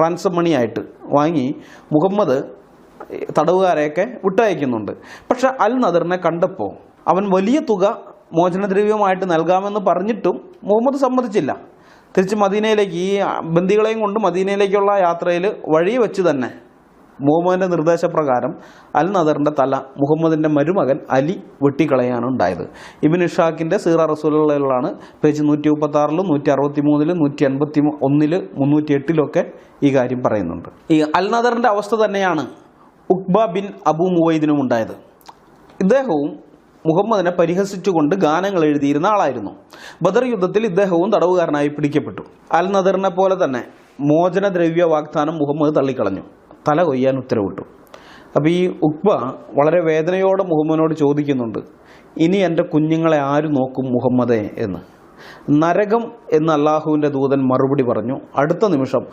Ransom മണിയായിട്ട് വാങ്ങി മുഹമ്മദ് തടവുകാരെയൊക്കെ വിട്ടയക്കുന്നുണ്ട്. പക്ഷെ അൽ നദറിനെ കണ്ടപ്പോൾ അവൻ വലിയ തുക മോചനദ്രവ്യമായിട്ട് നൽകാമെന്ന് പറഞ്ഞിട്ടും മുഹമ്മദ് സമ്മതിച്ചില്ല. തിരിച്ച് മദീനയിലേക്ക് ഈ ബന്ദികളെയും കൊണ്ട് മദീനയിലേക്കുള്ള യാത്രയിൽ വഴി വെച്ച് തന്നെ മുഹമ്മദിന്റെ നിർദ്ദേശപ്രകാരം അൽ നദറിന്റെ തല മുഹമ്മദിന്റെ മരുമകൻ അലി വെട്ടിക്കളയാണ് ഉണ്ടായത്. ഇബിൻ ഇഷാഖിന്റെ സീറ റസൂലുകളിലാണ് പേജ് നൂറ്റി മുപ്പത്തി ആറിലും നൂറ്റി അറുപത്തി മൂന്നിലും നൂറ്റി അൻപത്തി ഒന്നിൽ മുന്നൂറ്റി എട്ടിലൊക്കെ ഈ കാര്യം പറയുന്നുണ്ട്. ഈ അൽ നദറിന്റെ അവസ്ഥ തന്നെയാണ് ഉക്ബ ബിൻ അബു മുവൈദിനും ഉണ്ടായത്. ഇദ്ദേഹവും മുഹമ്മദിനെ പരിഹസിച്ചുകൊണ്ട് ഗാനങ്ങൾ എഴുതിയിരുന്ന ആളായിരുന്നു. ബദർ യുദ്ധത്തിൽ ഇദ്ദേഹവും തടവുകാരനായി പിടിക്കപ്പെട്ടു. അൽ നദറിനെ പോലെ തന്നെ മോചനദ്രവ്യ വാഗ്ദാനം മുഹമ്മദ് തള്ളിക്കളഞ്ഞു. തല കൊയ്യാൻ ഉത്തരവിട്ടു. അപ്പോൾ ഈ ഉക്ബ വളരെ വേദനയോടെ മുഹമ്മദിനോട് ചോദിക്കുന്നുണ്ട് ഇനി എന്റെ കുഞ്ഞുങ്ങളെ ആര് നോക്കും മുഹമ്മദെ? എന്ന്. നരകം എന്ന് അള്ളാഹുവിന്റെ ദൂതൻ മറുപടി പറഞ്ഞു. അടുത്ത നിമിഷം